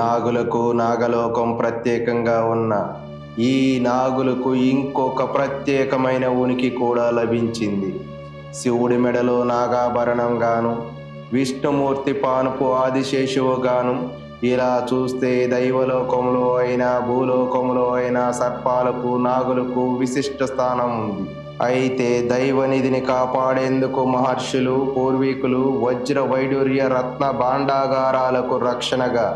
నాగులకు నాగలోకం ప్రత్యేకంగా ఉన్న ఈ నాగులకు ఇంకొక ప్రత్యేకమైన ఉనికి కూడా లభించింది. శివుడి మెడలో నాగాభరణం గాను విష్ణుమూర్తి పానుపు ఆదిశేషువుగాను ఇలా చూస్తే దైవలోకంలో అయినా భూలోకంలో అయినా సర్పాలకు నాగులకు విశిష్ట స్థానం ఉంది. అయితే దైవనిధిని కాపాడేందుకు మహర్షులు పూర్వీకులు వజ్ర వైడూర్య రత్న భాండాగారాలకు రక్షణగా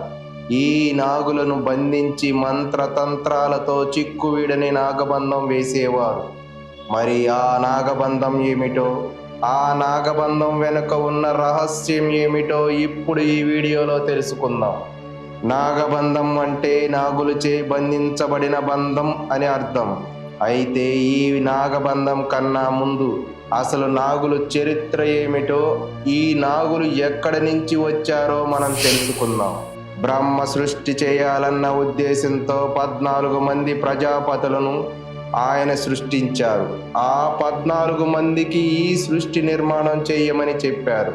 ఈ నాగులను బంధించి మంత్రతంత్రాలతో చిక్కువీడని నాగబంధం వేసేవారు. మరి ఆ నాగబంధం ఏమిటో? ఆ నాగబంధం వెనుక ఉన్న రహస్యం ఏమిటో ఇప్పుడు ఈ వీడియోలో తెలుసుకుందాం. నాగబంధం అంటే నాగులచే బంధించబడిన బంధం అని అర్థం. అయితే ఈ నాగబంధం కన్నా ముందు అసలు నాగులు చరిత్ర ఏమిటో ఈ నాగులు ఎక్కడి నుంచి వచ్చారో మనం తెలుసుకుందాం. బ్రహ్మ సృష్టి చేయాలన్న ఉద్దేశంతో పద్నాలుగు మంది ప్రజాపతులను ఆయన సృష్టించారు. ఆ పద్నాలుగు మందికి ఈ సృష్టి నిర్మాణం చేయమని చెప్పారు.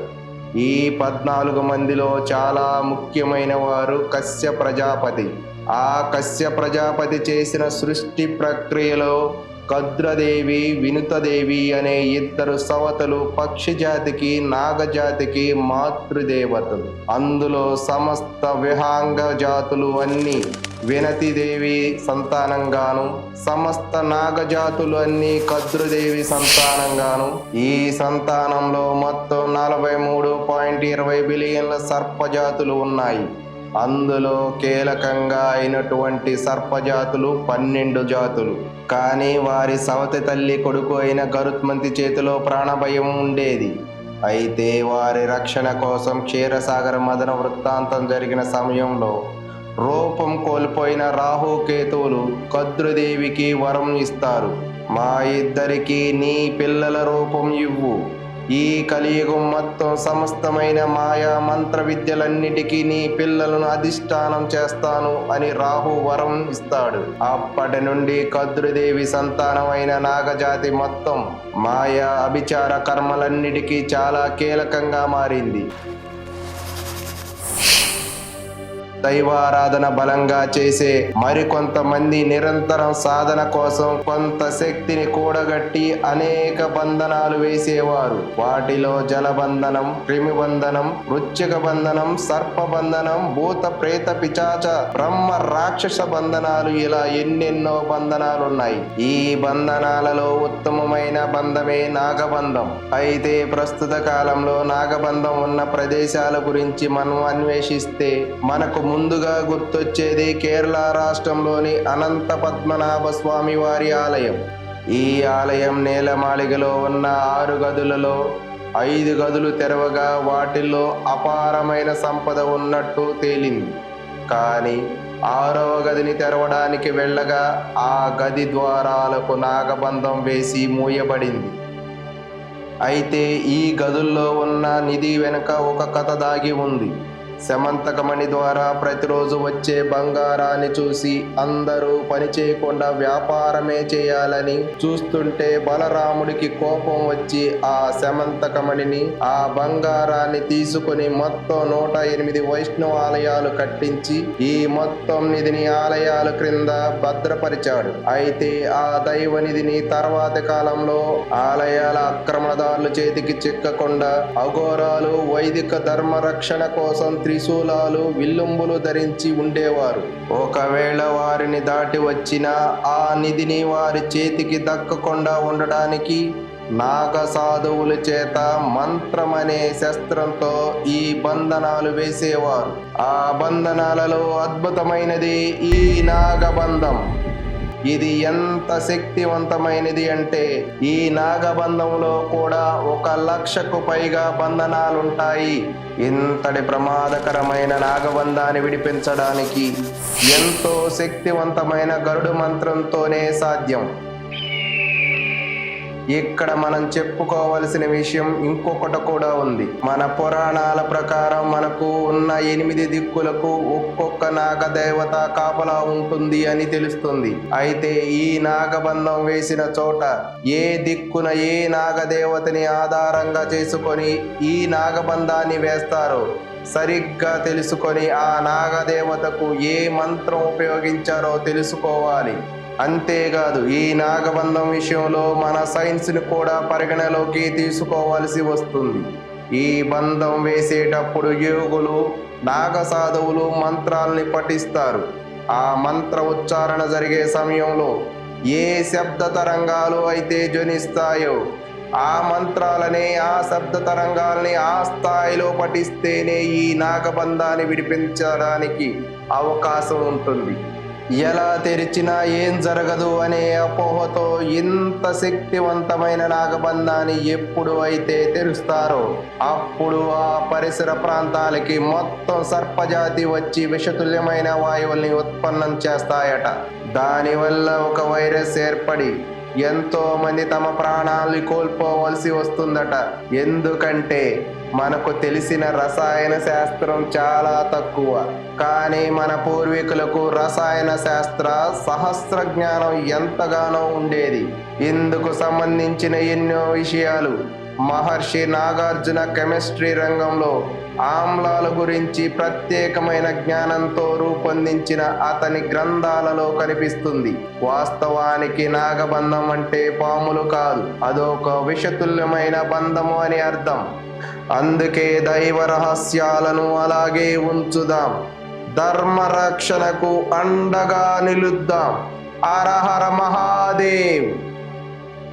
ఈ పద్నాలుగు మందిలో చాలా ముఖ్యమైన వారు కశ్య ప్రజాపతి. ఆ కశ్య ప్రజాపతి చేసిన సృష్టి ప్రక్రియలో కద్రదేవి వినుతదేవి అనే ఇద్దరు సవతలు పక్షి జాతికి నాగజాతికి మాతృదేవతలు. అందులో సమస్త విహాంగ జాతులు అన్ని వినతిదేవి సంతానంగాను సమస్త నాగజాతులు అన్ని కద్రుదేవి సంతానంగాను. ఈ సంతానంలో మొత్తం నలభై మూడు పాయింట్ ఇరవై బిలియన్ల సర్పజాతులు ఉన్నాయి. అందులో కీలకంగా అయినటువంటి సర్పజాతులు పన్నెండు జాతులు. కానీ వారి సవతి తల్లి కొడుకు అయిన గరుత్మంతి చేతిలో ప్రాణభయం ఉండేది. అయితే వారి రక్షణ కోసం క్షీరసాగర మదన వృత్తాంతం జరిగిన సమయంలో రూపం కోల్పోయిన రాహుకేతువులు కద్రుదేవికి వరం ఇస్తారు. మా ఇద్దరికీ నీ పిల్లల రూపం ఇవ్వు. ఈ కలియుగం మొత్తం సమస్తమైన మాయా మంత్ర విద్యలన్నిటికీ నీ పిల్లలను అధిష్టానం చేస్తాను అని రాహు వరం ఇస్తాడు. అప్పటి నుండి కద్రుదేవి సంతానమైన నాగజాతి మొత్తం మాయా అభిచార కర్మలన్నిటికీ చాలా కీలకంగా మారింది. దైవారాధన బలంగా చేసే మరికొంతమంది నిరంతరం సాధన కోసం కొంత శక్తిని కూడగట్టి అనేక బంధనాలు వేసేవారు. వాటిలో జలబంధనం క్రిమిబంధనం వృచ్చిక బంధనం సర్ప బంధనం భూత ప్రేత పిచాచ బ్రహ్మ రాక్షస బంధనాలు ఇలా ఎన్నెన్నో బంధనాలు ఉన్నాయి ఈ బంధనాలలో ఉత్తమమైన బంధమే నాగబంధం. అయితే ప్రస్తుత కాలంలో నాగబంధం ఉన్న ప్రదేశాల గురించి మనం అన్వేషిస్తే మనకు ముందుగా గుర్తొచ్చేది కేరళ రాష్ట్రంలోని అనంత పద్మనాభ స్వామి వారి ఆలయం. ఈ ఆలయం నేలమాళిగలో ఉన్న ఆరు గదులలో ఐదు గదులు తెరవగా వాటిల్లో అపారమైన సంపద ఉన్నట్టు తేలింది. కానీ ఆరవ గదిని తెరవడానికి వెళ్ళగా ఆ గది ద్వారాలకు నాగబంధం వేసి మూయబడింది. అయితే ఈ గదుల్లో ఉన్న నిధి వెనుక ఒక కథ దాగి ఉంది. శమంతకమణి ద్వారా ప్రతిరోజు వచ్చే బంగారాన్ని చూసి అందరూ పని చేయకుండా వ్యాపారమే చేయాలని చూస్తుంటే బలరాముడికి కోపం వచ్చి ఆ శమంతకమణిని ఆ బంగారాన్ని తీసుకుని మొత్తం నూట ఎనిమిది వైష్ణవ ఆలయాలు కట్టించి ఈ మొత్తం నిధిని ఆలయాల క్రింద భద్రపరిచాడు. అయితే ఆ దైవ నిధిని తర్వాత కాలంలో ఆలయాల ఆక్రమణదారుల చేతికి చిక్కకుండా అఘోరాలు వైదిక ధర్మ రక్షణ కోసం త్రిశూలాలు విల్లుంబులు ధరించి ఉండేవారు. ఒకవేళ వారిని దాటి వచ్చిన ఆ నిధిని వారి చేతికి దక్కకుండా ఉండడానికి నాగ సాధువుల చేత మంత్రమనే శస్త్రంతో ఈ బంధనాలు వేసేవారు. ఆ బంధనాలలో అద్భుతమైనది ఈ నాగబంధం. ఇది ఎంత శక్తివంతమైనది అంటే ఈ నాగబంధంలో కూడా ఒక లక్షకు పైగా బంధనాలుంటాయి. ఇంతటి ప్రమాదకరమైన నాగబంధాన్ని విడిపించడానికి ఎంతో శక్తివంతమైన గరుడు మంత్రంతోనే సాధ్యం. ఇక్కడ మనం చెప్పుకోవలసిన విషయం ఇంకొకటి కూడా ఉంది. మన పురాణాల ప్రకారం మనకు ఉన్న ఎనిమిది దిక్కులకు ఒక్కొక్క నాగదేవత కాపలా ఉంటుంది అని తెలుస్తుంది. అయితే ఈ నాగబంధం వేసిన చోట ఏ దిక్కున ఏ నాగదేవతని ఆధారంగా చేసుకొని ఈ నాగబంధాన్ని వేస్తారో సరిగ్గా తెలుసుకొని ఆ నాగదేవతకు ఏ మంత్రం ఉపయోగించారో తెలుసుకోవాలి. అంతేకాదు ఈ నాగబంధం విషయంలో మన సైన్స్ని కూడా పరిగణలోకి తీసుకోవాల్సి వస్తుంది. ఈ బంధం వేసేటప్పుడు యోగులు నాగసాధువులు మంత్రాల్ని పఠిస్తారు. ఆ మంత్ర ఉచ్చారణ జరిగే సమయంలో ఏ శబ్ద తరంగాలు అయితే జ్వనిస్తాయో ఆ మంత్రాలనే ఆ శబ్ద తరంగాల్ని ఆ స్థాయిలో పఠిస్తేనే ఈ నాగబంధాన్ని విడిపించడానికి అవకాశం ఉంటుంది. ఎలా తెరిచినా ఏం జరగదు అనే అపోహతో ఇంత శక్తివంతమైన నాగబంధాన్ని ఎప్పుడు అయితే తెరుస్తారో అప్పుడు ఆ పరిసర ప్రాంతాలకి మొత్తం సర్పజాతి వచ్చి విషతుల్యమైన వాయువుల్ని ఉత్పన్నం చేస్తాయట. దానివల్ల ఒక వైరస్ ఏర్పడి ఎంతో మంది తమ ప్రాణాల్ని కోల్పోవలసి వస్తుందట. ఎందుకంటే మనకు తెలిసిన రసాయన శాస్త్రం చాలా తక్కువ. కానీ మన పూర్వీకులకు రసాయన శాస్త్ర సహస్ర జ్ఞానం ఎంతగానో ఉండేది. ఇందుకు సంబంధించిన ఎన్నో విషయాలు మహర్షి నాగార్జున కెమిస్ట్రీ రంగంలో ఆమ్లాల గురించి ప్రత్యేకమైన జ్ఞానంతో రూపొందించిన అతని గ్రంథాలలో కనిపిస్తుంది. వాస్తవానికి నాగబంధం అంటే పాములు కాదు అదొక విషతుల్యమైన బంధము అని అర్థం. అందుకే దైవ రహస్యాలను అలాగే ఉంచుదాం. ధర్మ రక్షణకు అండగా నిలుద్దాం. అరహర మహాదేవ్!